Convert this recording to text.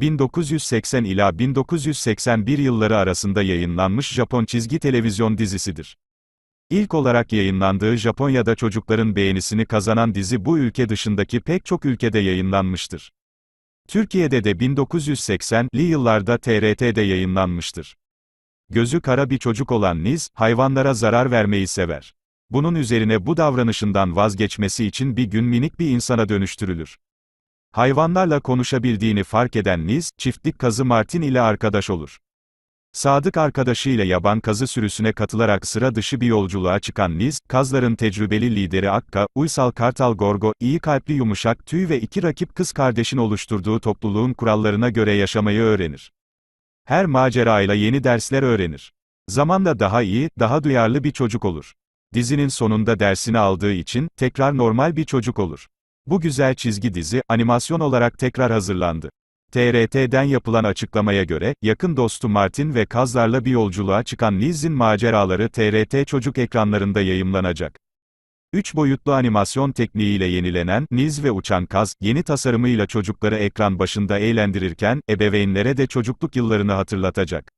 1980 ila 1981 yılları arasında yayınlanmış Japon çizgi televizyon dizisidir. İlk olarak yayınlandığı Japonya'da çocukların beğenisini kazanan dizi bu ülke dışındaki pek çok ülkede yayınlanmıştır. Türkiye'de de 1980'li yıllarda TRT'de yayınlanmıştır. Gözü kara bir çocuk olan Niz, hayvanlara zarar vermeyi sever. Bunun üzerine bu davranışından vazgeçmesi için bir gün minik bir insana dönüştürülür. Hayvanlarla konuşabildiğini fark eden Niz, çiftlik kazı Martin ile arkadaş olur. Sadık arkadaşıyla yaban kazı sürüsüne katılarak sıra dışı bir yolculuğa çıkan Niz, kazların tecrübeli lideri Akka, uysal kartal Gorgo, iyi kalpli yumuşak tüy ve iki rakip kız kardeşin oluşturduğu topluluğun kurallarına göre yaşamayı öğrenir. Her macerayla yeni dersler öğrenir. Zamanla daha iyi, daha duyarlı bir çocuk olur. Dizinin sonunda dersini aldığı için, tekrar normal bir çocuk olur. Bu güzel çizgi dizi, animasyon olarak tekrar hazırlandı. TRT'den yapılan açıklamaya göre, yakın dostu Martin ve kazlarla bir yolculuğa çıkan Liz'in maceraları TRT çocuk ekranlarında yayımlanacak. 3 boyutlu animasyon tekniğiyle yenilenen Niz ve Uçan Kaz, yeni tasarımıyla çocukları ekran başında eğlendirirken, ebeveynlere de çocukluk yıllarını hatırlatacak.